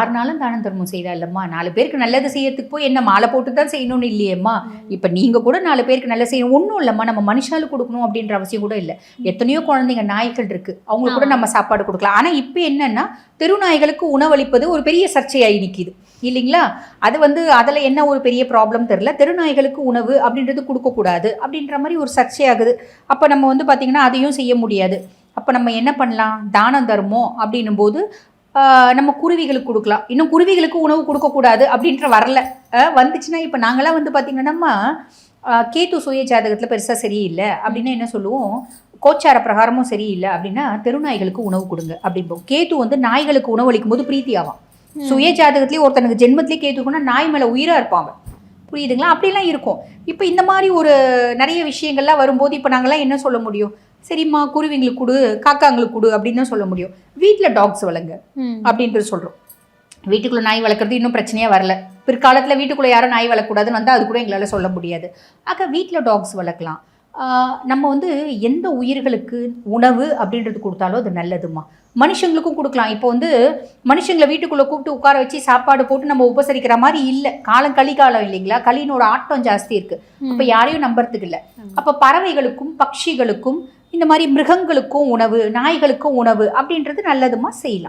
யாருனாலும் தானம் தர்மம் செய்தா இல்லம்மா நாலு பேருக்கு நல்லது செய்யறதுக்கு போய் என்ன மாலை போட்டு தான் செய்யணும்னு இல்லையேம்மா. இப்போ நீங்க கூட நாலு பேருக்கு நல்லது செய்யணும். ஒன்றும் இல்லைம்மா. நம்ம மனுஷாலு கொடுக்கணும் அப்படின்ற அவசியம் கூட இல்லை. எத்தனையோ குழந்தைங்க நாய்கள் இருக்கு. அவங்களுக்கு கூட நம்ம சாப்பாடு கொடுக்கலாம். ஆனா இப்போ என்னன்னா தெரு நாய்களுக்கு உணவளிப்பது ஒரு பெரிய சர்ச்சையாகி நிக்குது. இல்லைங்களா? அது வந்து அதில் என்ன ஒரு பெரிய ப்ராப்ளம் தெரில தெருநாய்களுக்கு உணவு அப்படின்றது கொடுக்கக்கூடாது அப்படின்ற மாதிரி ஒரு சர்ச்சையாகுது. அப்போ நம்ம வந்து பார்த்திங்கன்னா அதையும் செய்ய முடியாது. அப்போ நம்ம என்ன பண்ணலாம்? தானம் தர்மம் அப்படின்னும் போது நம்ம குருவிகளுக்கு கொடுக்கலாம். இன்னும் குருவிகளுக்கு உணவு கொடுக்கக்கூடாது அப்படின்ற வரல. வந்துச்சுன்னா இப்போ நாங்களாம் வந்து பார்த்திங்கன்னா கேத்து சுய ஜாதகத்தில் பெருசாக சரியில்லை அப்படின்னா என்ன சொல்லுவோம்? கோச்சார பிரகாரமும் சரியில்லை அப்படின்னா தெருநாய்களுக்கு உணவு கொடுங்க அப்படிம்போம். கேத்து வந்து நாய்களுக்கு உணவளிக்கும் போது பிரீத்தி ஆவான் சுய ஜாதகத்திலேயே ஒருத்தனுக்கு ஜென்மத்திலே கேத்து இருக்குன்னா நாய் மேலே உயிராக இருப்பாங்க புரியுதுங்களா? அப்படிலாம் இருக்கும். இப்போ இந்த மாதிரி ஒரு நிறைய விஷயங்கள்லாம் வரும்போது இப்போ நாங்கள்லாம் என்ன சொல்ல முடியும்? சரிம்மா குருவிங்களுக்கு கொடு காக்காங்களுக்கு கொடு அப்படின்னு தான் சொல்ல முடியும். வீட்டில் டாக்ஸ் வளங்க அப்படின்றது சொல்கிறோம் வீட்டுக்குள்ளே நாய் வளர்க்குறது இன்னும் பிரச்சனையாக வரல. பிற்காலத்தில் வீட்டுக்குள்ளே யாரும் நாய் வளர்க்கக்கூடாதுன்னு வந்தால் அது கூட எங்களால் சொல்ல முடியாது. ஆக வீட்டில் டாக்ஸ் வளர்க்கலாம். நம்ம வந்து எந்த உயிர்களுக்கு உணவு அப்படின்றது கொடுத்தாலும் அது நல்லதுமா மனுஷங்களுக்கும் கொடுக்கலாம். இப்போ வந்து மனுஷங்களை வீட்டுக்குள்ளே கூப்பிட்டு உட்கார வச்சு சாப்பாடு போட்டு நம்ம உபசரிக்கிற மாதிரி இல்லை. காலம் கலிகாலம் இல்லைங்களா? களினோட ஆட்டம் ஜாஸ்தி இருக்கு. அப்போ யாரையும் நம்புறதுக்கு இல்லை. அப்போ பறவைகளுக்கும் பட்சிகளுக்கும் இந்த மாதிரி மிருகங்களுக்கும் உணவு நாய்களுக்கும் உணவு அப்படின்றது நல்லதுமா செய்யலாம்.